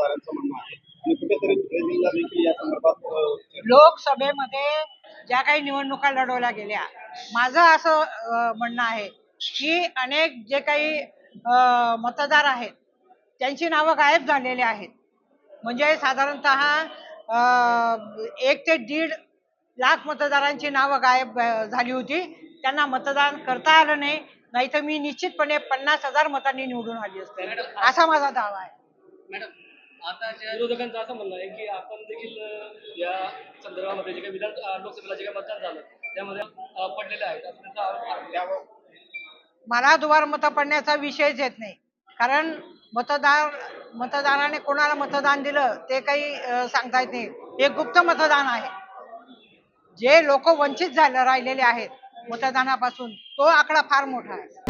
म्हणणं आहे. आणि कुठेतरी धुळे जिल्हा देखील या संदर्भात लोकसभेमध्ये ज्या काही निवडणुका लढवल्या गेल्या माझं असं म्हणणं आहे की अनेक जे काही मतदार आहेत त्यांची नावं गायब झालेली आहेत. म्हणजे साधारणतः एक ते दीड लाख मतदारांची नावं गायब झाली होती. त्यांना मतदान करता आलं नाही. नाही तर मी निश्चितपणे पन्नास हजार मतांनी निवडून आली असते. असा माझा दावा आहे. मॅडम आता ज्या विरोधकांचं असं म्हणणं आहे की आपण देखील या संदर्भामध्ये जे काही विधान लोकसभेला जे काही मतदान झालं त्यामध्ये पडलेले आहेत. असं त्यांचा आरोप आहे. मला दुबार मत पडण्याचा विषयच येत नाही. कारण मतदार मतदाराने कोणाला मतदान दिलं ते काही अं, सांगता येत नाही. हे गुप्त मतदान आहे. जे लोक वंचित झाले राहिलेले आहेत मतदानापासून तो आकडा फार मोठा आहे.